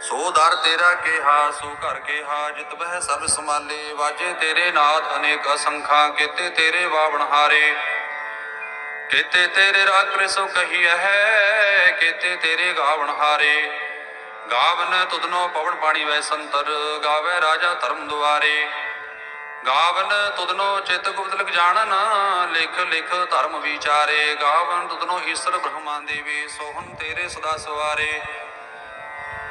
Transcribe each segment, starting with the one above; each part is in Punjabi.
ਸੋ ਦਰ ਤੇਰਾ ਕਿਹਾ, ਸੋ ਘਰ ਕਿਹਾ, ਜਿਤ ਬਹਿ ਸਰਬ ਸਮਾਲੇ ਵਾਜੇ ਤੇਰੇ ਨਾਦ ਅਨੇਕ ਅਸੰਖਾਂ, ਕੀਤੇ ਤੇਰੇ ਬਾਵਣ ਹਾਰੇ। ਕੀਤੇ ਤੇਰੇ ਰਾਗ ਪ੍ਰਸੋ ਕਹੀਐ ਹੈ ਕੀਤੇ ਤੇਰੇ ਗਾਵਣ ਹਾਰੇ। ਗਾਵਨ ਤੁਧਨੋ ਪਵਨ ਪਾਣੀ ਵੈ ਸੰਤਰ, ਗਾਵੇ ਰਾਜਾ ਧਰਮ ਦੁਆਰੇ। ਗਾਵਨ ਤੁਧਨੋ ਚਿਤ ਗੁਪਤ ਲਿਖ ਜਾਣਨ, ਲਿਖ ਲਿਖ ਧਰਮ ਵਿਚਾਰੇ। ਗਾਵਨ ਤੁਧਨੋ ਈਸ਼ਰ ਬ੍ਰਹਮਾ ਦੇਵੀ, ਸੋਹਣ ਤੇਰੇ ਸਦਾ ਸਵਾਰੇ।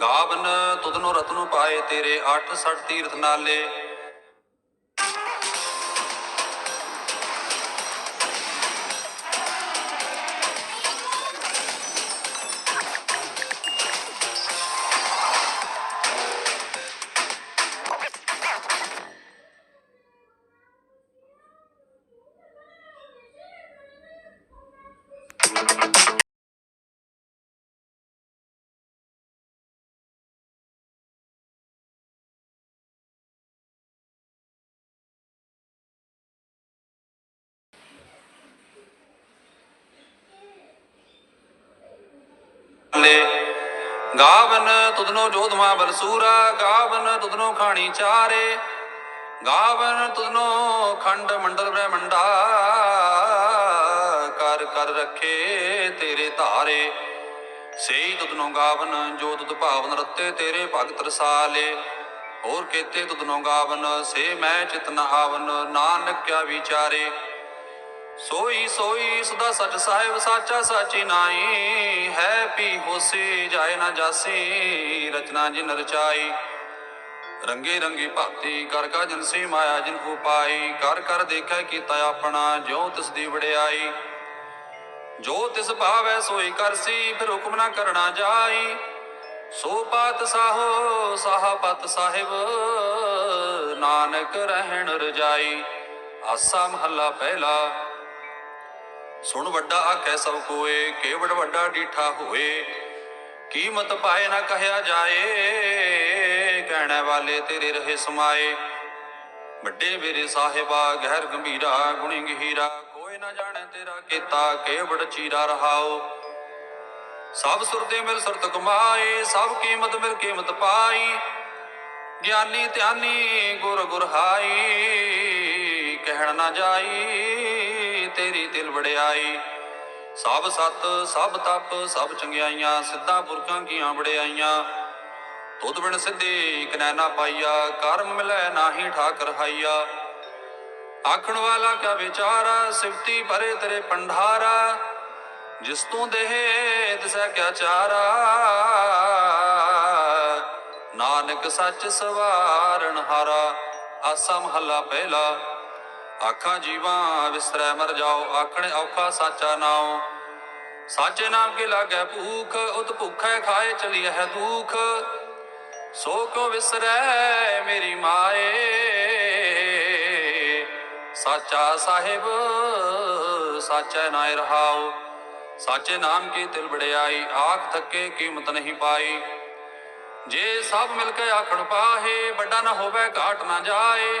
ਗਾਵਨ ਤੁਧਨੋ ਰਤਨੁ ਪਾਏ ਤੇਰੇ 8 ਸਠ ਤੀਰਥ ਨਾਲੇ। ਗਾਵਨ ਤੁਧਨੋ ਜੋਧਮਾ ਬਲਸੂਰਾ, ਗਾਵਨ ਤੁਧਨੋ ਖਾਣੀ ਚਾਰੇ, ਗਾਵਨ ਤੁਧਨੋ ਖੰਡ ਮੰਡਲ ਬ੍ਰਹਮੰਡਾ, ਕਰ ਕਰ ਰੱਖੇ ਤੇਰੇ ਧਾਰੇ। ਸਈ ਤੁਧਨੋ ਗਾਵਨ, ਜੋ ਤੁਧ ਭਾਵਨ ਰਤੇ ਤੇਰੇ ਭਗਤ ਰਸਾਲੇ। ਹੋਰ ਕੇਤੇ ਤੁਧਨੋ ਗਾਵਨ, ਸੇ ਮੈਂ ਚਿਤ ਨ ਆਵਨ ਨਾਨਕ ਕਿਆ ਵਿਚਾਰੇ। ਸੋਈ ਸੋਈ ਸਦਾ ਸਚ ਸਾਹਿਬ ਸਾਚਾ ਸਾਚੀ ਨਾਈ ਹੈ ਪੀ ਹੋਸੀ ਜਾਏ ਨਾ ਜਾਸੀ, ਰਚਨਾ ਜਿਨ ਰਚਾਈ। ਰੰਗੇ ਰੰਗੀ ਭਗਤੀ ਕਰ ਕਾ ਜਨਸੀ ਮਾਇਆ ਜਿਨ ਉਪਾਈ ਕਰ ਕਰ ਦੇਖੈ ਕੀਤਾ ਆਪਣਾ, ਜਿਉ ਤਿਸ ਦੀ ਵਡਿਆਈ। ਜੋ ਤਿਸ ਭਾਵੈ ਸੋਈ ਕਰਸੀ ਫਿਰ ਹੁਕਮ ਨਾ ਕਰਨਾ ਜਾਈ। ਸੋ ਪਾਤ ਸਾਹੋ, ਸਾਹਾ ਪਤ ਸਾਹਿਬ, ਨਾਨਕ ਰਹਿਣ ਰਜਾਈ। ਆਸਾ ਮਹੱਲਾ ਪਹਿਲਾ ਸੁਣ ਵੱਡਾ ਆਖੈ ਸਭ ਕੋਏ, ਕੇਵੜ ਵੱਡਾ ਡੀਠਾ ਹੋਏ। ਕੀਮਤ ਪਾਏ ਨਾ ਕਹਿਆ ਜਾਏ, ਕਹਿਣ ਵਾਲੇ ਤੇਰੇ ਰਹੇ ਸਮਾਏ। ਵੱਡੇ ਮੇਰੇ ਸਾਹਿਬਾ, ਗਹਿਰ ਗੰਭੀਰਾ, ਗੁਣੀ ਗਹੀਰਾ, ਕੋਈ ਨਾ ਜਾਣੇ ਤੇਰਾ ਕੀਤਾ, ਕੇਵੜ ਚੀਰਾ ਰਹਾਓ। ਸਭ ਸੁਰਤੇ ਮਿਲ ਸੁਰਤ ਕਮਾਏ, ਸਭ ਕੀਮਤ ਮਿਲ ਕੀਮਤ ਪਾਈ। ਗਿਆਨੀ ਧਿਆਨੀ ਗੁਰ ਗੁਰ ਕਹਿਣ ਨਾ ਜਾਈ। ਤੇਰੀ ਦਿਲ ਵੜਿਆਈ। ਸਭ ਸਤ, ਸਭ ਤਪ, ਸਭ ਚੰਗਿਆਈਆਂ, ਸਿੱਧਾ ਪੁਰਖਾਂ ਕੀਆਂ ਵੜਿਆਈਆਂ। ਤੁਧ ਬਿਨ ਸਿੱਧੇ ਇਕ ਪਾਈਆ, ਕਰਮ ਮਿਲੈ ਨਾਹੀ ਠਾਕਰ ਹਾਈਆ। ਆਖਣ ਵਾਲਾ ਕਿਆ ਵਿਚਾਰਾ, ਸਿਫਤੀ ਭਰੇ ਤੇਰੇ ਪੰਡਾਰਾ ਜਿਸ ਤੂੰ ਦੇਹ ਤਿਸੈ ਕਿਆ ਚਾਰਾ। ਨਾਨਕ ਸੱਚ ਸਵਾਰਨ ਹਾਰਾ, ਆਸਾ ਮਹੱਲਾ ਪਹਿਲਾ। ਆਖਾਂ ਜੀਵਾਂ ਵਿਸਰੈ ਮਰ ਜਾਓ, ਆਖਣੇ ਔਖਾ ਸਾਚਾ ਨਾਉ। ਸਾਚੇ ਨਾਮ ਕੀ ਲਾਗੈ ਭੂਖ, ਉਤ ਭੁਖੈ ਖਾਏ ਚਲੀਐ ਹੈ ਦੁਖ। ਸੋ ਕੋ ਵਿਸਰੈ ਮੇਰੀ ਮਾਏ? ਸਾਚਾ ਸਾਹਿਬ, ਸਾਚਾ ਨਾਇ ਰਹਾਉ। ਸਾਚੇ ਨਾਮ ਕੀ ਤਿਲ ਬੜਿਆਈ ਆਖ ਥੱਕੇ ਕੀਮਤ ਨਹੀਂ ਪਾਈ। ਜੇ ਸਭ ਮਿਲ ਕੇ ਆਖਣ ਪਾਹੇ, ਵੱਡਾ ਨਾ ਹੋਵੇ, ਘਾਟ ਨਾ ਜਾਏ।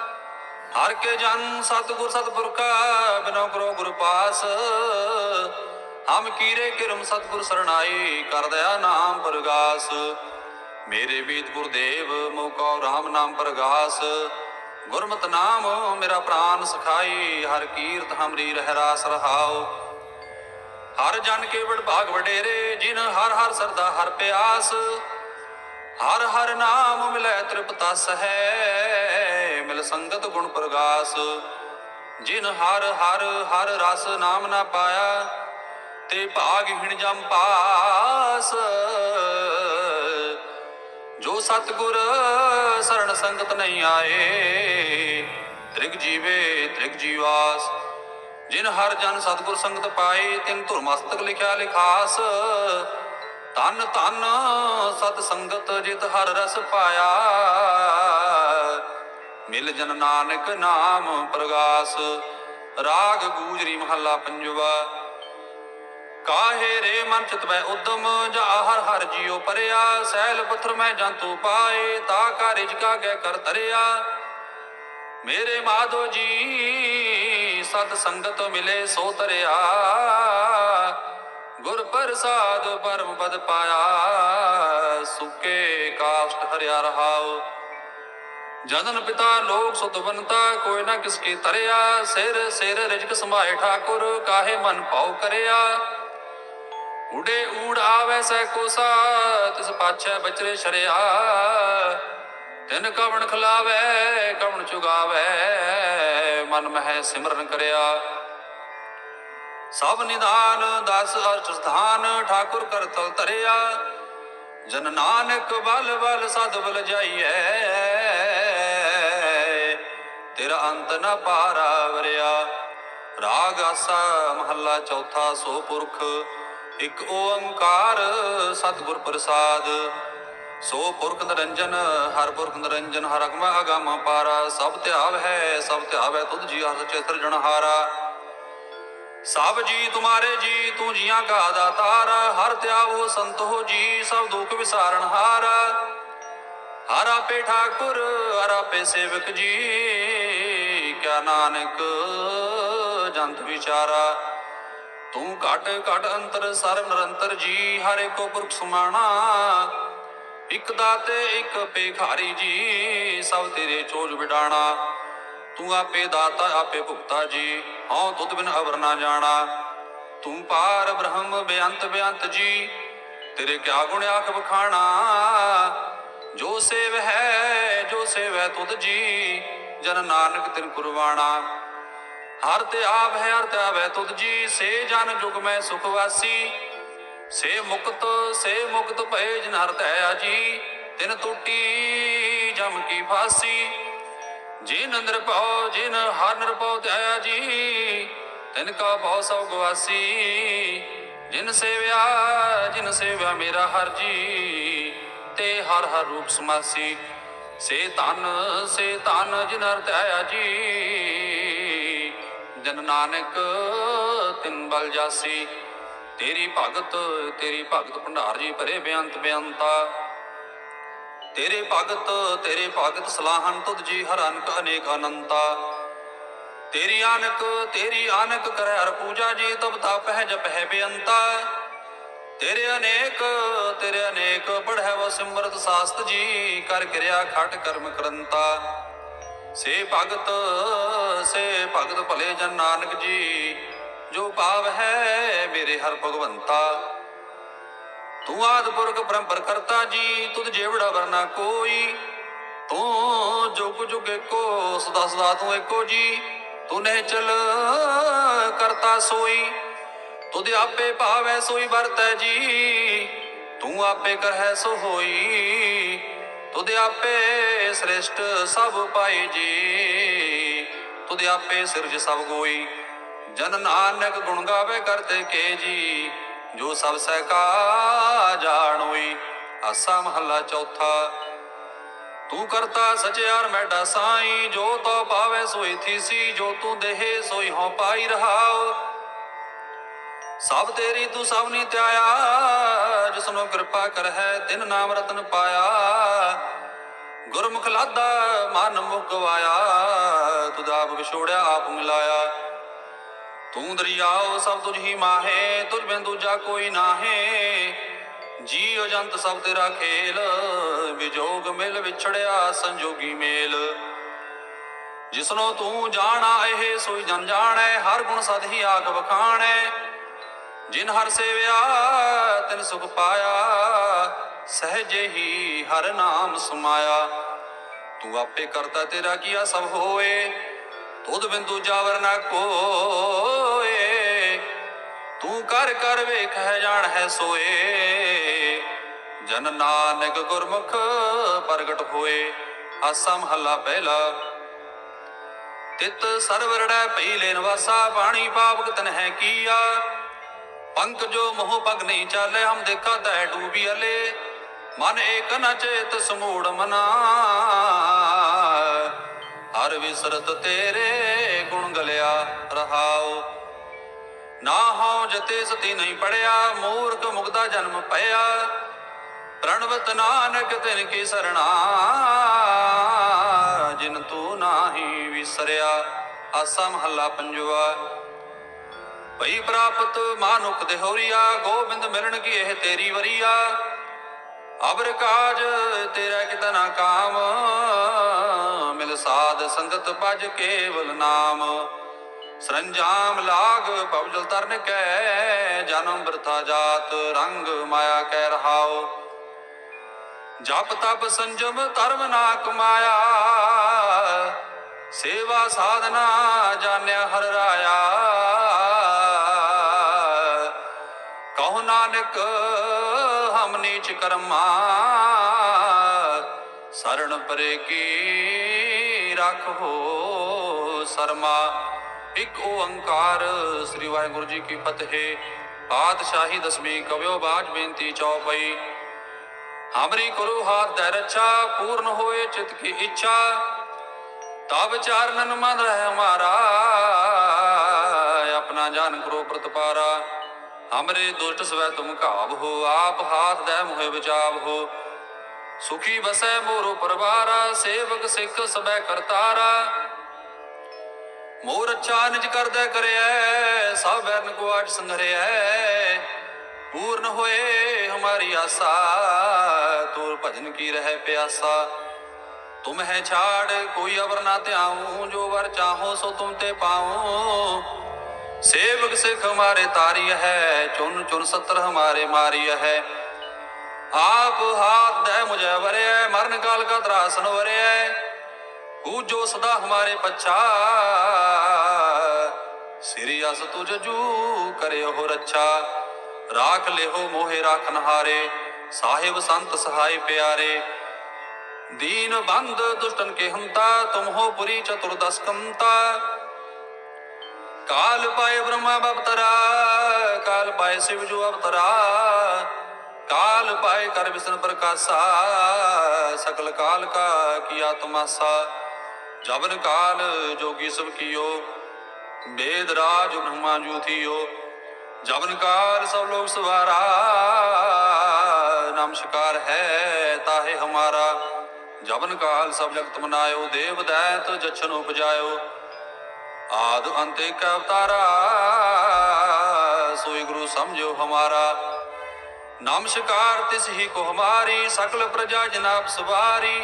ਹਰ ਕੇ ਜਨ ਸਤਿਗੁਰ ਸਤਿਪੁਰਖਾ ਬਿਨੋ ਕਰੋ ਗੁਰ ਪਾਸ। ਹਮ ਕੀਰੇ ਕਿਰਮ ਸਤਿਗੁਰ ਸਰਣਾਈ ਕਰ ਦਇਆ ਨਾਮ ਪ੍ਰਗਾਸ। ਮੇਰੇ ਬੀਤ ਗੁਰਦੇਵ ਮੋਕੋ ਰਾਮ ਨਾਮ ਪ੍ਰਗਾਸ। ਗੁਰਮਤਿ ਨਾਮ ਮੇਰਾ ਪ੍ਰਾਨ ਸਖਾਈ, ਹਰ ਕੀਰਤ ਹਮਰੀ ਰਹਿ ਰਾਸ ਰਹਾਓ ਹਰ ਜਨ ਕੇ ਵਡ ਭਾਗ ਵਡੇਰੇ, ਜਿਨ ਹਰ ਹਰ ਸਰਦਾ ਹਰ ਪਿਆਸ। ਹਰ ਹਰ ਨਾਮ ਮਿਲੈ ਤ੍ਰਿਪਤਸ ਹੈ ਮਿਲ ਸੰਗਤ ਗੁਣ ਪ੍ਰਗਾਸ। ਜਿਨ ਹਰ ਹਰ ਹਰ ਰਸ ਨਾਮ ਨਾ ਪਾਇਆ, ਤੇ ਭਾਗ ਹਿਣ ਜਮ ਪਾਸ। ਜੋ ਸਤਗੁਰ ਸਰਣ ਸੰਗਤ ਨਹੀਂ ਆਏ, ਤ੍ਰਿਗ ਜੀਵੇ ਤ੍ਰਿਗ ਜੀਵਾਸ। ਜਿਨ ਹਰ ਜਨ ਸਤਗੁਰ ਸੰਗਤ ਪਾਏ, ਤਿਨ ਧੁਰ ਮਸਤਕ ਲਿਖਿਆ ਲਿਖਾਸ। ਤਨ ਤਨ ਸਤ ਸੰਗਤ ਜਿਤ ਹਰ ਰਸ ਪਾਇਆ। ਮਿਲ ਜਨ ਨਾਨਕ ਨਾਮ ਪ੍ਰਗਾਸ, ਰਾਗ ਗੂਜਰੀ ਮਹੱਲਾ ਪੰਜਵਾ। ਕਾਹੇ ਰੇ ਮਨ ਚਿਤ ਵੈ ਉਦਮ, ਜਾ ਹਰ ਹਰ ਜੀਉ ਪਰਿਆ, ਸੈਲ ਪੱਥਰ ਮੈਂ ਜੰਤੂ ਪਾਏ, ਤਾ ਕਾਰਿਜ ਕਾ ਗੈ ਕਰ ਤਰਿਆ ਮੇਰੇ ਮਾਧੋ ਜੀ, ਸਤ ਸੰਗਤ ਮਿਲੇ ਸੋ ਤਰਿਆ। ਗੁਰ ਪ੍ਰਸਾਦ ਪਰਮ ਪਦ ਪਾਇਆ, ਸੁਕੇ ਕਾਸ਼ਟ ਹਰਿਆ ਰਹਾਓ ਜਦਨ ਪਿਤਾ ਲੋਕ ਸੁਤਵੰਤਾ ਕੋਈ ਨਾ ਕਿਸ ਕੀ ਤਰਿਆ। ਸਿਰ ਸਿਰ ਰਿਜਕ ਸਮਾਏ ਠਾਕੁਰ, ਕਾਹੇ ਮਨ ਭਾਉ ਕਰਿਆ। ਉਡੇ ਊੜ ਆਵੈ ਸੈ ਕੋਸਾ, ਤਿਸ ਪਾਛੈ ਬਚਰੇ ਸ਼ਰਿਆ। ਤਿਨ ਕਵਣ ਖਲਾਵੇ, ਕਵਣ ਚੁਗਾਵੇ, ਮਨ ਮਹਿ ਸਿਮਰਨ ਕਰਿਆ। ਸਭ ਨਿਦਾਨ ਦਸ ਅਰਚ ਸਥਾਨ ਠਾਕੁਰ ਕਰ ਤਲ ਧਰਿਆ। ਜਨ ਨਾਨਕ ਬਲ ਬਲ ਸਦ ਬਲ ਜਾਈਐ। ਤੇਰਾ ਅੰਤ ਨ ਪਾਰਾ ਵਰਿਆ। ਰਾਗ ਆਸਾ ਮਹੱਲਾ ਚੌਥਾ ਸੋ ਪੁਰਖ ਇੱਕ ਓੰਕਾਰ ਸਤਿਗੁਰ ਪ੍ਰਸਾਦ। ਸੋ ਪੁਰਖ ਨਿਰੰਜਨ ਹਰ ਪੁਰਖ ਨਿਰੰਜਨ, ਹਰ ਅਗਮ ਅਗਮ ਪਾਰਾ। ਸਭ ਧਿਆਵ ਹੈ, ਸਭ ਧਿਆਵ ਹੈ ਤੁਧ ਜੀ ਹਰ ਚੇਤਰ ਜਨਹਾਰਾ ਸਭ ਜੀ ਤੁਮਾਰੇ ਜੀ, ਤੂੰ ਜੀਆਂ ਕਾ ਦਾਤਾਰ। ਹਰ ਧਿਆਵੋ ਸੰਤ ਜੀ, ਸਭ ਦੁਖ ਵਿਸਾਰਨ ਹਾਰ। ਹਰਾ ਪੇ ਠਾਕੁਰ, ਹਰ ਆਪੇ ਸੇਵਕ ਜੀ। ਕਿਆ ਨਾਨਕ, ਜੰਤ ਵਿਚਾਰਾ। ਤੂੰ ਘਟ ਘਟ ਅੰਤਰ ਸਰਬ ਨਿਰੰਤਰ ਜੀ, ਹਰ ਏਕੋ ਪੁਰਖ ਸੁਮਾਣਾ। ਇਕ ਦਾਤੇ, ਇਕ ਭੇਖਾਰੀ ਜੀ, ਸਭ ਤੇਰੇ ਚੋਜ ਵਿਡਾਣਾ। ਤੂੰ ਆਪੇ ਦਾਤਾ, ਆਪੇ ਭੁਗਤਾ ਜੀ, ਹਉ ਤੁਧ ਬਿਨ ਅਵਰ ਨਾ ਜਾਣਾ। ਤੂੰ ਪਾਰ ਬ੍ਰਹਮ ਬੇਅੰਤ ਬੇਅੰਤ ਜੀ, ਤੇਰੇ ਕਿਆ ਗੁਣ ਆਖ ਬਖਾਣਾ ਜੋ ਸੇਵ ਹੈ, ਜੋ ਸੇਵੈ ਤੁਧ ਜੀ, ਜਨ ਨਾਨਕ ਤਿਨ ਕੁਰਬਾਣਾ ਹਰ ਤੇ ਆਪ ਹੈ, ਹਰ ਤੇ ਆਵੈ ਤੁਧ ਜੀ, ਸੇ ਜਨ ਜੁਗ ਮੈਂ ਸੁਖ ਵਾਸੀ। ਸੇ ਮੁਕਤ ਸੇ ਮੁਕਤ ਭਏ ਜਿਨ ਹਰ ਤੈ ਆਜੀ, ਤਿਨ ਟੂਟੀ ਜਮ ਕੀ ਫਾਸੀ। ਜਿਨ ਨਿਰਭਉ ਜਿਨ ਹਰ ਨਿਰਭਉ ਧਿਆਇਆ ਜੀ ਤਿਨ ਕਾ ਭਉ ਸਭ ਗਵਾਸੀ। ਜਿਨ ਸੇਵਿਆ ਜਿਨ ਸੇਵਿਆ ਮੇਰਾ ਹਰ ਜੀ। ਤੇ ਹਰ ਹਰ ਰੂਪ ਸਮਾਸੀ। ਸੇ ਧਨ ਸੇ ਧਨ ਜਿਨ ਹਰ ਜੀ ਜਨ ਨਾਨਕ, ਤਿਨ ਬਲ ਜਾਸੀ। ਤੇਰੀ ਭਗਤ ਤੇਰੀ ਭਗਤ ਭੰਡਾਰ ਜੀ ਭਰੇ ਬੇਅੰਤ ਬੇਅੰਤਾ। ਤੇਰੇ ਭਗਤ ਤੇਰੇ ਭਗਤ ਸਲਾਹਨ ਤੁਧ ਜੀ ਹਰ ਅਨਕ ਅਨੇਕ ਅਨੰਤਾ। ਤੇਰੀ ਆਨਕ ਤੇਰੀ ਆਨਕ ਕਰੈ ਹਰ ਪੂਜਾ ਜੀ, ਤਬ ਤਪ ਹੈ ਜਪ ਹੈ ਬੇਅੰਤਾ। ਤੇਰੇ ਅਨੇਕ ਤੇਰੇ ਅਨੇਕ ਪੜ੍ਹੈ ਸਿਮਰਤ ਸਾਸਤ ਜੀ, ਕਰ ਕਿਰਿਆ ਖਟ ਕਰਮ ਕਰੰਤਾ। ਸੇ ਭਗਤ ਸੇ ਭਗਤ ਭਲੇ ਜਨ ਨਾਨਕ ਜੀ, ਜੋ ਭਾਵ ਹੈ ਮੇਰੇ ਹਰ ਭਗਵੰਤਾ। ਤੂੰ ਆਦ ਪੁਰਖ ਪਰੰਪਰ ਕਰਤਾ ਜੀ, ਤੁਧ ਜੇਵੜਾ ਵਰਨਾ ਕੋਈ। ਤੂੰ ਜੁਗ ਜੁਗ ਏਕੋ, ਸਦਾ ਸਦਾ ਤੂੰ ਏਕੋ ਜੀ, ਤੂੰ ਨੇ ਚਲ ਕਰਤਾ ਸੋਈ। ਤੁਧ ਆਪੇ ਭਾਵੈ ਸੋਈ ਵਰਤੈ ਜੀ, ਤੂੰ ਆਪੇ ਕਰਹਿ ਸੋ ਹੋਈ। ਤੁਧ ਆਪੇ ਸ੍ਰਿਸ਼ਟ ਸਭ ਪਾਈ ਜੀ, ਤੁਧ ਆਪੇ ਸਿਰਜ ਸਭ ਗੋਈ। ਜਨ ਨਾਨਕ ਗੁਣ ਗਾਵੇ ਕਰਤੇ ਕੇ ਜੀ, ਜੋ ਸਭ ਸਹਿ ਕਾ ਜਾਣੋਈ। ਆਸਾ ਮਹੱਲਾ ਚੌਥਾ, ਤੂੰ ਕਰਤਾ ਸਚਿਆਰ ਮੈਡਾ ਸਾਈ ਜੋ ਤੋ ਪਾਵੇ ਸੋਈ ਥੀਸੀ, ਜੋ ਤੂੰ ਦੇਹੇ ਸੋਈ ਹੋ ਪਾਈ ਰਹਾਉ। ਸਭ ਤੇਰੀ ਤੂੰ ਸਭ ਨੀ ਧਿਆਇਆ, ਜਿਸਨੂੰ ਕਿਰਪਾ ਕਰ ਹੈ ਤਿਨ ਨਾਮ ਰਤਨ ਪਾਇਆ। ਗੁਰਮੁਖ ਲਾਦਾ ਮਨ ਮੁਕਵਾਇਆ ਤੂੰ ਆਪ ਵਿਛੋੜਿਆ, ਆਪ ਮਿਲਾਇਆ। ਤੂੰ ਦਰਿਆਓ ਸਭ ਤੁਝ ਹੀ ਮਾਹੇ, ਤੁਝ ਬਿਨ ਦੂਜਾ ਕੋਈ ਨਾਹੇ। ਜੀਵ ਜੰਤ ਸਭ ਤੇਰਾ ਖੇਲ, ਵਿਜੋਗ ਮਿਲ ਵਿਛੜਿਆ, ਸੰਜੋਗੀ ਮੇਲ। ਜਿਸਨੋ ਤੂੰ ਜਾਣਾ, ਇਹ ਸੋਈ ਜਨ ਜਾਣੈ, ਹਰ ਗੁਣ ਸਦ ਹੀ ਆਗ ਬਖਾਣੈ ਜਿਨ ਹਰ ਸੇਵਿਆ, ਤਿਨ ਸੁਖ ਪਾਇਆ, ਸਹਜੇ ਹੀ ਹਰ ਨਾਮ ਸਮਾਇਆ। ਤੂੰ ਆਪੇ ਕਰਤਾ ਤੇਰਾ ਕੀਆ ਸਭ ਹੋਏ, ਤੁਧ ਬਿੰਦੂ ਜਾਵਰ ਨਾ ਕੋਏ। ਤੂੰ ਕਰ ਕਰ ਵੇਖ ਹੈ, ਜਾਣ ਹੈ, ਸੋਏ। ਜਨ ਨਾਨਕ ਗੁਰਮੁਖ ਪ੍ਰਗਟ ਹੋਏ, ਆਸਾ ਮਹੱਲਾ ਪਹਿਲਾ। ਤਿਤ ਸਰਵਰੜੈ ਪਈ ਲੈਨ ਵਾਸਾ ਪਾਣੀ ਪਾਪ ਤਨ ਹੈ ਕੀਆ। ਪੰਕ ਜੋ ਮੋਹ ਪਗ ਨਹੀਂ ਚਾਲੇ, ਹਮ ਦੇਖਾ ਤੈ ਡੂਬੀ ਅਲੇ। ਮਨ ਏਕ ਨ ਚੇਤ ਸਮੂੜ ਮਨਾ ਹਰ ਵਿਸਰਤ ਤੇਰੇ ਗੁਣ ਗਲਿਆ ਰਹਾਉ। ਨਾ ਹਉ ਜਤੇ ਸਤੀ ਨਹੀਂ ਪੜਿਆ, ਮੂਰਖ ਮੁਗਦਾ ਜਨਮ ਪਇਆ। ਪ੍ਰਣਵਤ ਨਾਨਕ ਤਿਨ ਕੀ ਸਰਣਾ, ਜਿਨ ਤੂੰ ਨਾਹੀ ਵਿਸਰਿਆ। ਆਸਾ ਮਹੱਲਾ ਪੰਜਵਾ। ਭਈ ਪ੍ਰਾਪਤ ਮਾਨੁਖ ਦੇਹੋਰੀਆ, ਗੋਬਿੰਦ ਮਿਲਣ ਕੀ ਇਹ ਤੇਰੀ ਵਰੀਆ? ਅਬਰ ਕਾਜ ਤੇਰਾ ਕਿਤਨਾ ਕਾਮ, ਮਿਲ ਸਾਧ ਸੰਗਤ ਭਜ ਕੇਵਲ ਨਾਮ। ਸਰੰਜਾਮ ਲਾਗ ਪਵਜਲ ਤਰਨ ਕੈ ਜਨਮ ਬਰਥਾ ਜਾਤ ਰੰਗ ਮਾਇਆ ਕਹਿ ਰਹਾਓ ਜਪ ਤਪ ਸੰਜਮ ਧਰਮ ਨਾ ਕਮਾਇਆ ਸੇਵਾ ਸਾਧਨਾ ਜਾਣਿਆ ਹਰ ਰਾਇਆ। ਕਹੋ ਨਾਨਕ, ਹਮ ਨੀਚ ਕਰਮਾ। ਸਰਣ ਪਰੇ ਕੀ ਰੱਖੋ ਸਰਮਾ। ਇੱਕ ਓੰਕਾਰ, ਸ੍ਰੀ ਵਾਹਿਗੁਰੂ ਜੀ ਕੀ ਫਤਿਹ। ਪਾਤਸ਼ਾਹੀ ਦਸਵੀਂ ਕਵਿਓ ਬਾਜ ਬੇਨਤੀ ਚੌਪਈ। ਹਮਰੀ ਕਰੋ ਹਾਥ ਦੇ ਰੱਛਾ, ਪੂਰਨ ਹੋਏ ਚਿਤ ਕੀ ਇੱਛਾ। ਤਬ ਚਾਰਨਨ ਮਨ ਰਹਿ ਹਮਾਰਾ ਆਪਣਾ ਜਾਨ ਕਰੋ ਪ੍ਰਤਪਾਰਾ। ਹਮਰੇ ਦੁਸ਼ਟ ਸਵੈ ਤੁਮ ਘਾਵ ਹੋ, ਆਪ ਹਾਥ ਦੇ ਮੁਹਿ ਬਚਾਵ ਹੋ। ਸੁਖੀ ਬਸੈ ਮੋਰੋ ਪਰਵਾਰਾ, ਸੇਵਕ ਸਿੱਖ ਸਬੈ ਕਰਤਾਰਾ। ਮੋਰ ਅੱਛਾ ਨਿਜ ਕਰਦਾ ਕਰਿਐ, ਸਭ ਬੈਰਨ ਕੋ ਆਜ ਸੰਘਰਿਐ ਪੂਰਨ ਹੋਏ ਹਮਾਰੀ ਆਸਾ, ਤੋਰ ਭਜਨ ਕੀ ਰਹਿ ਪਿਆਸਾ। ਤੁਮ ਹੈ ਛਾੜ, ਕੋਈ ਅਵਰ ਨਾ ਧਿਆਉ, ਜੋ ਵਰ ਚਾਹੋ ਸੋ ਤੁਮ ਤੇ ਪਾਉ। ਸੇਵਕ ਸਿਖ ਹਮਾਰੇ ਤਾਰੀ ਹੈ ਚੁਨ ਚੁਨ ਸਤਰ ਹਮਾਰੇ ਮਾਰੀ ਹੈ। ਆਪ ਹਾਥ ਦੇ ਮੁਝੇ ਵਰਿਆ ਮਰਨ ਕਾਲ ਕਾ ਤਰਾਸਨ ਵਰਿਆ ਪੂਜੋ ਸਦਾ ਹਮਾਰੇ ਪਛਾ, ਸ੍ਰੀ ਅਸ ਤੁਜ ਜੂ ਕਰਿਓ ਰੱਛਾ। ਰਾਖ ਲਿਓ ਮੋਹਿ ਰਾਖਨ ਹਾਰੇ ਸਾਹਿਬ ਸੰਤ ਸਹਾਈ ਪਿਆਰੇ। ਦੀਨ ਬੰਦ ਦੁਸ਼ਟਨ ਕੇ ਹੰਤਾ, ਤੁਮ ਹੋ ਪੁਰੀ ਚਤੁਰਦਸ ਕੰਤਾ ਕਾਲ ਪਾਏ ਬ੍ਰਹਮਾ ਬਪਤਰਾ, ਕਾਲ ਪਾਏ ਸਿਵ ਜੋ ਅਵਤਰਾ। ਕਾਲ ਪਾਏ ਕਰ ਵਿਸ਼ਨ ਪ੍ਰਕਾਸ਼ਾ, ਸਕਲ ਕਾਲ ਕਾ ਕੀ ਆਤਮਾਸਾ। ਜਬਨ ਕਾਲ ਜੋਗੀ ਸਭ ਕੀਓ ਵੇਦ ਰਾਜ ਬ੍ਰਹਮਾ ਜੂਥੀਓ ਜਬਨ ਕਾਲ ਸਭ ਲੋਕ ਸਵਾਰਾ ਨਮਸਕਾਰ ਹੈ ਤਾਹੇ ਹਮਾਰਾ। ਜਵਨ ਕਾਲ ਸਭ ਜਗਤ ਮਨਾਇਓ, ਦੇਵ ਦੈਤ ਜਛਨ ਉਪਜਾਇਓ। ਆਦ ਅੰਤ ਏਕ ਅਵਤਾਰਾ, ਸੋਈ ਗੁਰੂ ਸਮਝੋ ਹਮਾਰਾ। ਨਮਸਕਾਰ ਤਿਸ ਹੀ ਕੋ ਹਮਾਰੀ, ਸਕਲ ਪ੍ਰਜਾ ਜਨਾਬ ਸਵਾਰੀ।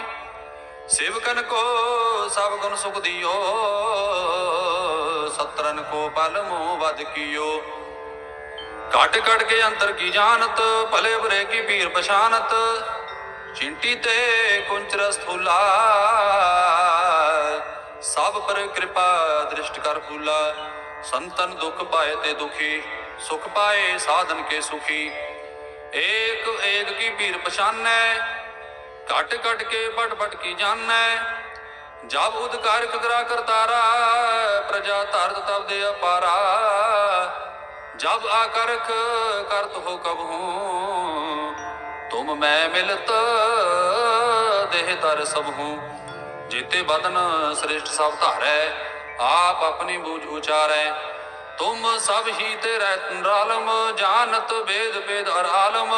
ਸੇਵਕਨ ਕੋ ਸਭ ਗੁਣ ਸੁਖ ਦਿਓ, ਸਤਰਨ ਕੋ ਪਲ ਮੋ ਵਦ ਕੀਓ। ਘਟ ਘਟ ਕੇ ਅੰਤਰ ਕੀ ਜਾਣਤ, ਭਲੇ ਬਰੇ ਕੀ ਪੀਰ ਪਛਾਨਤ। ਚਿੰਟੀ ਤੇ ਕੁੰਚਰ ਸਥੂਲਾ ਸਭ ਪਰ ਕਿਰਪਾ ਦ੍ਰਿਸ਼ਟ ਕਰ ਫੂਲਾ, ਸੰਤਨ ਦੁਖ ਪਾਏ ਤੇ ਦੁਖੀ, ਸੁਖ ਪਾਏ ਸਾਧਨ ਕੇ ਸੁਖੀ। ਏਕ ਏਕ ਕੀ ਪੀਰ ਪਛਾਨੈ, ਘਟ ਘਟ ਕੇ ਪਟ ਪਟ ਕੀ ਜਾਣੈ। ਜਬ ਉਦਕਾਰ ਕਰਾ ਕਰਤਾਰਾ, ਪ੍ਰਜਾ ਧਰਤ ਤਬ ਦੇ ਅਪਾਰਾ। ਜਬ ਆਕਰਖ ਕਰਤ ਹੋ ਕਬਹੂ ਤੁਮ ਮੈਂ ਮਿਲਤ, ਦੇਹ ਤਰ ਸਭ ਹੂੰ। ਜੀਤੇ ਬਦਨ ਸ੍ਰਿਸ਼ਟ ਸਭ ਧਾਰੈ, ਆਪ ਆਪਣੀ ਬੂਝ ਉਚਾਰੈ। ਤੁਮ ਸਭ ਹੀ ਤੇ ਰਹਿ ਜਾਣਤ ਵੇਦ ਭੇਦ ਅਰ ਆਲਮ।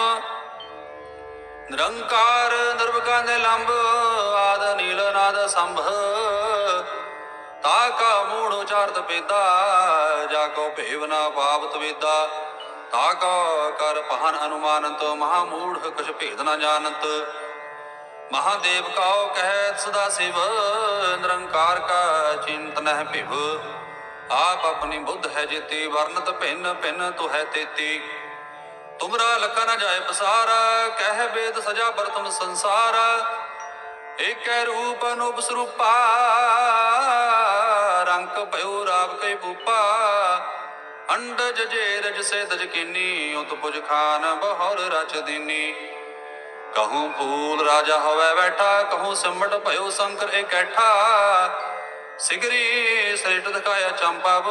ਨਿਰੰਕਾਰ ਨਿਰਵਕਾਰ ਨਿਲੰਬ ਆਦ ਨੀਲ ਨਾਦ ਸੰਭ। ਤਾ ਕਾ ਮੂੜ ਉਚਾਰਤ ਪੇਦਾ, ਜਾ ਕੋ ਭੇਵ ਨਾ ਪਾਵਤ ਵੇਦਾ। ਤਾ ਕਾ ਕਰ ਪਹਨ ਅਨੁਮਾਨੰਤ ਮਹਾ ਮੂੜ ਕੁਛ ਭੇਦ ਨਾ ਜਾਣਤ। ਮਹਾਦੇਵ ਕਾਉ ਕਹਿ ਸਦਾ ਸਿਵ, ਨਿਰੰਕਾਰ ਕਾ ਚਿੰਤ ਨਹਿ ਭਿਵ। ਆਪ ਆਪਣੀ ਬੁੱਧ ਹੈ ਜੇਤੀ, ਵਰਨਤ ਭਿੰਨ ਭਿੰਨ ਤੋ ਹੈ ਤੇਤੀ। ਤੁਮਰਾ ਲਖਾ ਨ ਜਾਏ ਪਸਾਰ, ਕਹਿ ਬੇਦ ਸਜਾ ਬਰਤਮ ਸੰਸਾਰ। ਏਕੈ ਰੂਪ ਅਨੂਪ ਸਰੂਪਾ, ਰੰਕ ਭਇਓ ਰਾਵ ਕੈ ਭੂਪਾ। ਅੰਡਜ ਜੇ ਰਜ ਸੇ ਦਜ ਕੀਨੀ ਉਤ ਪੁਜ ਖਾਨ ਬਹੁਰ ਰਚ ਦੀਨੀ। ਕਹੂੰ ਫੂਲ ਰਾਜਾ ਹੋਵੇ ਬੈਠਾ, ਕਹੂੰ ਸਿਮਟ ਭਇਓ ਸ਼ੰਕਰ ਇਕੱਠਾ ਸਿਗਰੀ ਸ੍ਰਿਸ਼ਟ ਦਿਖਾਇਆ ਚੰਪਵ,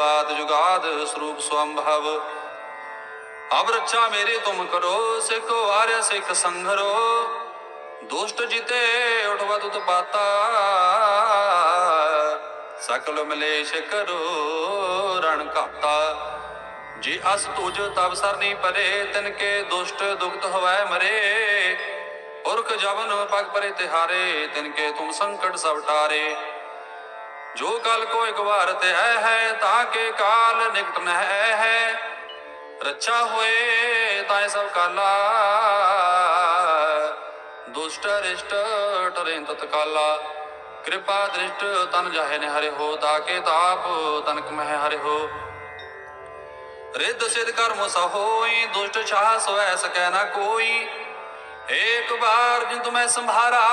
ਆਦ ਜੁਗਾਦ ਸਰੂਪ ਸੁਅੰਭਵ। ਅਬ ਰੱਛਾ ਮੇਰੀ ਤੁਮ ਕਰੋ, ਸਿੱਖ ਵਾਰਿਆ ਸਿੱਖ ਸੰਘਰੋ। ਦੁਸ਼ਟ ਜਿਤੇ ਉਠਵਾ ਤੁਤ ਪਾਤਾ। ਸਕਲ ਮਲੇਸ਼ ਕਰੋ, ਰਣ ਘਾਤਾ। ਜੇ ਅਸ ਤੁਜ ਤਬ ਸਰ ਸਰਨੀ ਪਰੇ, ਤਿਨ ਕੇ ਦੁਸ਼ਟ ਦੁਖਤ ਹਵੈ ਮਰੇ। ਪੁਰਖ ਜਵਨ ਪਗ ਪਰੇ ਤਿਹਾਰੇ, ਤਿਨ ਕੇ ਤੁਮ ਸੰਕਟ ਸਭ ਟਾਰੇ। ਜੋ ਕਲ ਕੋ ਇੱਕ ਵਾਰ ਤੇ ਹੈ ਹੈ, ਤਾਂ ਕੇ ਕਾਲ ਨਿਕਟ ਨਹਿ ਹੈ। ਰੱਛਾ ਹੋਏ, ਤਾਂ ਸਭ ਕਾਲਾ। ਦੁਸ਼ਟ ਰਿਸ਼ਟ ਟਰੇ ਤਤਕਾਲਾ ਕਿਰਪਾ ਦ੍ਰਿਸ਼ਟ ਤਨ ਜਾਹੇ ਨੇ ਹਰਿ ਹੋ ਤਾਕੇ ਤਾਪ ਤਨਕ ਮਹਿ ਹਰੇ ਹੋ। ਰਿੱਧ ਸਿਧ ਕਰਮ ਸਭ ਹੋਈ ਦੁਸ਼ਟ ਛਾਹ ਸਵੈ ਸਕੈ ਨਾ ਕੋਈ। ਏਕ ਬਾਰ ਜਿਨ ਤੁਮੈ ਸੰਭਾਰਾ,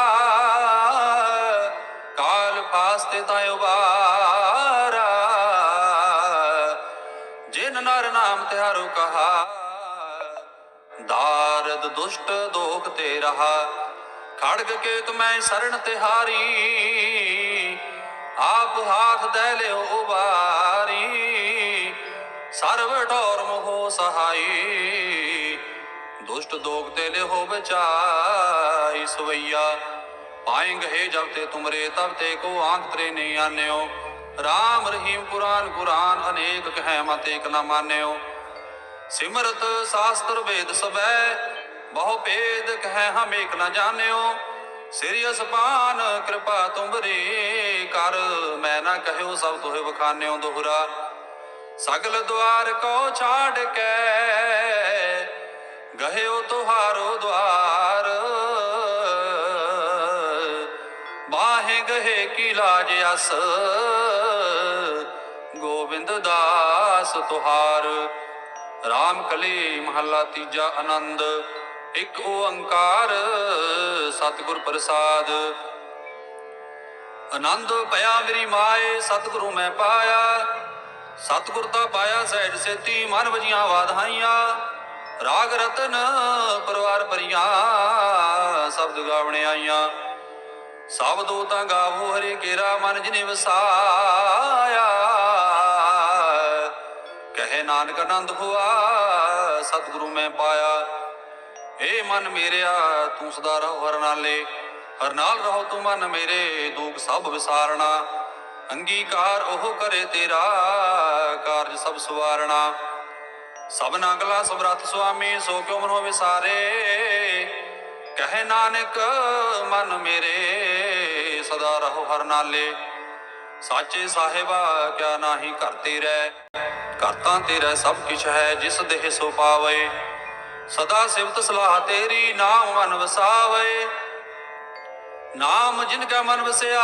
ਕਾਲ ਫਾਸਤੇ ਤਾਇ ਉਬਾਰਾ। ਜਿਨ ਨਰ ਨਾਮ ਤਿਹਾਰੋ ਕਹਾ, ਦਾਰਦ ਦੁਸ਼ਟ ਦੋਖ ਤੇ ਰਹਾ। ਖੜਗ ਕੇ ਤੁਮੈ ਸਰਣ ਤਿਹਾਰੀ, ਆਪ ਹਾਥ ਦੇ ਲਿਓ ਉਬਾਰੀ। ਸਰਵ ਠੌਰ ਮੋਹ ਸਹਾਈ। ਦੁਸ਼ਟ ਦੋਗ ਤੇ ਲਿਓ ਬਚਾਈ ਸਵਈਆ। ਪਾਏਂਗੇ ਜਬ ਤੇ ਤੁਮਰੇ, ਤਬ ਤੇ ਕੋ ਆਂਖ ਤਰੇ ਨਹੀਂ ਆਨਿਓ। ਰਾਮ ਰਹੀਮ ਕੁਰਾਨ ਕੁਰਾਨ ਅਨੇਕ ਕਹਿ ਮਤ ਏਕ ਨਾ ਮਾਨਿਓ। ਸਿਮਰਤ ਸਾਸਤਰ ਵੇਦ ਸਵੈ, ਬਹੁ ਭੇਦ ਕਹਿ ਹਮ ਏਕ ਨਾ ਜਾਣਿਓ। ਸ੍ਰੀ ਅਸਪਾਨ ਕਿਰਪਾ ਤੁਮਰੀ ਕਰ, ਮੈਂ ਨਾ ਕਹਿਓ ਸਭ ਤੋਹਿ ਬਖਾਨਿਓ ਦੋਹਰਾ। ਸਗਲ ਦੁਆਰ ਕੋ ਛਾੜ ਕੇ ਗਹਿਓ ਤੁਹਾਰੋ ਦੁਆਰ। ਬਾਹੇ ਗਹੇ ਕੀ ਲਾਜ ਅਸ, ਗੋਬਿੰਦ ਦਾਸ ਤੁਹਾਰ। ਰਾਮ ਕਲੀ ਮਹੱਲਾ ਤੀਜਾ ਆਨੰਦ, ਇੱਕ ਓੰਕਾਰ ਸਤਿਗੁਰ ਪ੍ਰਸਾਦ। ਆਨੰਦ ਭਇਆ ਮੇਰੀ ਮਾਏ, ਸਤਿਗੁਰੂ ਮੈਂ ਪਾਇਆ। ਸਤਿਗੁਰ ਤਾਂ ਪਾਇਆ ਸਹਿਜ ਸੇਤੀ, ਮਨ ਵਜੀਆਂ ਵਾਧਾਈਆਂ। ਰਾਗ ਰਤਨ ਪਰਵਾਰ ਪਰੀਆਂ ਸ਼ਬਦ ਗਾਵਣੇ ਆਈਆਂ। ਸਬਦੋ ਤਾਂ ਗਾਵੋ, ਹਰੇ ਕੇਰਾ ਮਨ ਜਿਨੇ ਵਸਾਇਆ। ਕਹੇ ਨਾਨਕ ਆਨੰਦ ਹੋਆ, ਸਤਿਗੁਰੂ ਮੈਂ ਪਾਇਆ। ਏ ਮਨ ਮੇਰਿਆ, ਤੂੰ ਸਦਾ ਰਹੋ ਹਰ ਨਾਲੇ। ਹਰ ਨਾਲ ਰਹੋ ਤੂੰ ਮਨ ਮੇਰੇ ਦੁਖ ਸਭ ਵਿਸਾਰਣਾ। ਅੰਗੀਕਾਰ ਉਹ ਕਰੇ ਤੇਰਾ, ਕਾਰਜ ਸਭ ਸਵਾਰਣਾ। ਸਭ ਨਾਗਲਾ ਸਮਰੱਥ ਸੁਆਮੀ, ਸੋ ਕਿਉ ਮਨੋ ਵਿਸਾਰੇ ਕਹੇ ਨਾਨਕ, ਮਨ ਮੇਰੇ, ਸਦਾ ਰਹੋ ਹਰ ਨਾਲੇ। ਸਾਚੇ ਸਾਹਿਬਾ, ਕਿਆ ਨਾਹੀ ਘਰ ਤੇਰੇ। ਘਰ ਤੇਰਾ ਸਭ ਕਿਛ ਹੈ, ਜਿਸ ਦੇਹ ਸੋ ਪਾਵੇ। ਸਦਾ ਸਿਵਤ ਸਲਾਹ ਤੇਰੀ, ਨਾਮ ਮਨ ਵਸਾਵੇ। ਨਾਮ ਜਿਨ ਕਾ ਮਨ ਵਸਿਆ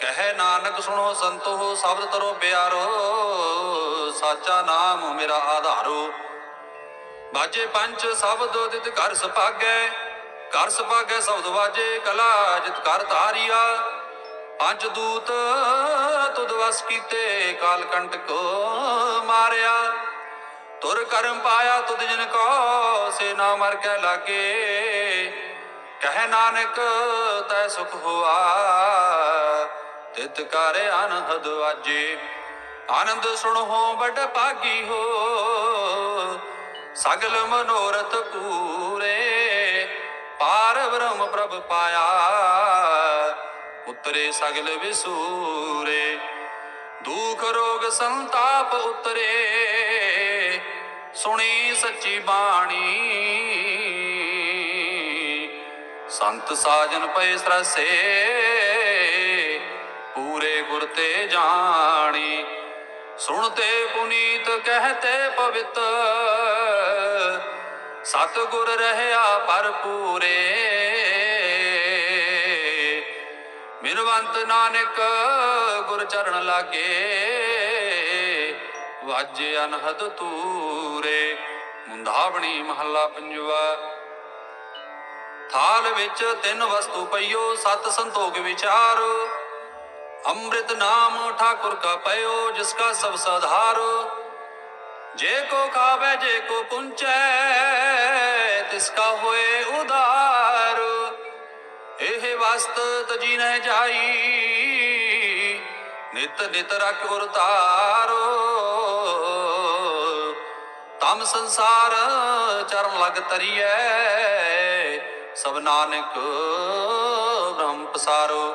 ਕਹੇ ਨਾਨਕ ਸੁਣੋ ਸੰਤੋ, ਸ਼ਬਦ ਤਰੋ ਪਿਆਰੋ, ਸਾਚਾ ਨਾਮ ਮੇਰਾ ਆਧਾਰੋ। ਬਾਜੇ ਪੰਚ ਸ਼ਬਦ ਤਿਤ ਘਰ ਸੁਭਾਗੈ ਘਰ ਸੁਭਾਗੈ ਸ਼ਬਦ ਵਾਜੇ ਕਲਾ ਜਿਤ ਕਰ ਧਾਰੀਆ। ਪੰਜ ਦੂਤ ਤੁਧ ਵਸ ਕੀਤੇ ਕਾਲ ਕੰਟਕ ਮਾਰਿਆ। ਤੁਰ ਕਰਮ ਪਾਇਆ ਤੁਧ ਜਿਨ ਕੋ, ਸੇ ਨਾ ਮਰ ਕੇ ਲਾਗੇ। ਕਹਿ ਨਾਨਕ, ਤੈ ਸੁਖ ਹੋਆ। ਤਿਤ ਕਰ ਅਨਹਦ ਵਾਜੇ। ਆਨੰਦ ਸੁਣੋ ਬੜ ਭਾਗੀ ਹੋ, ਸਗਲ ਮਨੋਰਥ ਪੂਰੇ। ਪਾਰ ਬ੍ਰਹਮ ਪ੍ਰਭ ਪਾਇਆ, ਉਤਰੇ ਸਗਲ ਵਿਸੂਰੇ। ਦੁਖ ਰੋਗ ਸੰਤਾਪ ਉਤਰੇ, ਸੁਣੀ ਸੱਚੀ ਬਾਣੀ। ਸੰਤ ਸਾਜਨ ਪਏ ਸਰਸੇ ਗੁਰ ਤੇ ਜਾਣੀ। ਸੁਣਤੇ ਪੁਨੀਤ ਕਹਤੇ ਪਵਿੱਤ। ਸਤ ਗੁਰ ਰਹਿਆ ਪਰ ਪੂਰੇ ਮਿਰਵੰਤ ਨਾਨਕ ਗੁਰ ਚਰਨ ਲਾਗੇ। ਵਾਜੇ ਅਨਹਦ ਤੂਰੇ ਮੁੰਧਾਵਣੀ ਮਹੱਲਾ ਪੰਜਵਾ। ਥਾਲ ਵਿੱਚ ਤਿੰਨ ਵਸਤੂ ਪਈਓ, ਸਤ ਸੰਤੋਖ ਵਿਚਾਰ। ਅੰਮ੍ਰਿਤ ਨਾਮ ਠਾਕੁਰ ਕਾ ਪਇਓ, ਜਿਸ ਕਾ ਸਭ ਸਧਾਰ। ਜੇ ਕੋ ਖਾਵੇ, ਜੇ ਕੋ ਪੁੰਚੈ, ਤਿਸ ਕਾ ਹੋਏ ਇਹ ਵਸਤ ਤਜੀ ਨਹਿ ਜਾਈ, ਨਿਤ ਨਿਤ ਰਖ ਉਰ ਤਮ ਸੰਸਾਰ ਚਰਨ ਲਗ ਤਰੀਐ ਸਭ ਨਾਨਕ ਬ੍ਰਹਮ ਪਸਾਰੋ।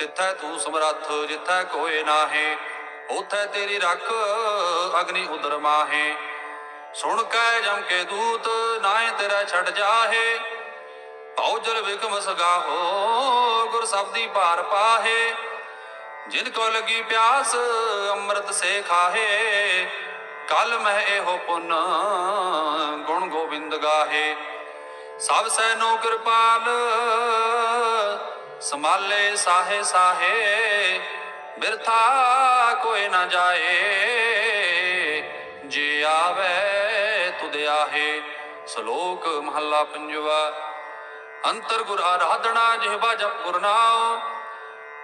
ਤਿੱਥੈ ਤੂੰ ਸਮਰੱਥ, ਜਿੱਥੈ ਕੋਏ ਨਾਹੀ, ਉਥੈ ਤੇਰੀ ਰੱਖ ਅਗਨੀ ਉਦਰ ਮਾਹੇ। ਸੁਣ ਕੈ ਜਮ ਕੇ ਦੂਤ ਨਾਏ ਤੇਰਾ ਛੱਡ ਜਾਹੇ। ਭਉ ਜਲ ਵਿਕਮ ਸਗਾਹੋ, ਗੁਰ ਸਬਦੀ ਭਾਰ ਪਾਹੇ। ਜਿਨ ਕੋ ਲਗੀ ਪਿਆਸ, ਅੰਮ੍ਰਿਤ ਸੇ ਖਾਹੇ। ਕਲ ਮਹਿ ਇਹੋ ਪੁੰਨ, ਗੁਣ ਗੋਬਿੰਦ ਗਾਹੇ। ਸਭ ਸੈਨੋ ਕਿਰਪਾਲ ਸਮਾਲੇ ਸਾਹੇ ਸਾਹੇ, ਬਿਰਥਾ ਕੋਈ ਨਾ ਜਾਏ। ਜੇ ਆਵੇ ਤੁਧ ਆਹੇ, ਸ਼ਲੋਕ ਮਹੱਲਾ ਪੰਜਵਾ ਅੰਤਰ ਗੁਰ ਆਰਾਧਣਾ ਜਿਹਵਾ ਜਪ ਗੁਰਨਾਉ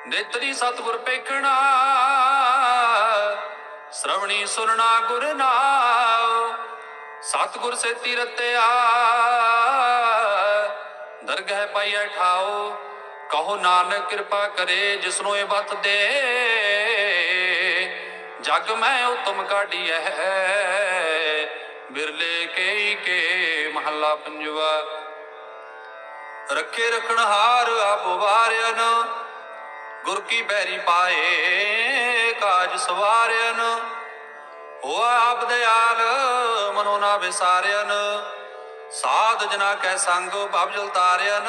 ਨੇਤਰੀ ਸਤਿਗੁਰ ਪੇਖਣਾ, ਸ਼ਰਵਣੀ ਸੁਰਣਾ ਗੁਰ ਨਾਮ ਸਤਿਗੁਰ ਸੇ ਰਤਿਆ, ਦਰਗਹਿ ਪਾਈਐ ਠਾਓ ਕਹੋ ਨਾਨਕ ਕਿਰਪਾ ਕਰੇ ਜਿਸਨੂੰ ਇਹ ਬਤ ਦੇ। ਜਗ ਮੈਂ ਉਤਮ ਹੈ। ਬਿਰਲੇ ਕੇਈ ਕੇ ਮਹੱਲਾ ਪੰਜਵਾ। ਰੱਖੇ ਰਖਣ ਹਾਰ ਆਪ ਵਾਰਿਆਨ ਗੁਰ ਕੀ ਬੈਰੀ ਪਾਏ ਕਾਜ ਸਵਾਰਿਆਨ ਹੋਆ ਆਪ ਦਿਆਲ ਮਨੋ ਨਾ ਵਿਸਾਰਿਆਨ ਸਾਧ ਜਨਾ ਕੈ ਸੰਗ ਭਵ ਜਲ ਤਾਰਿਆਨ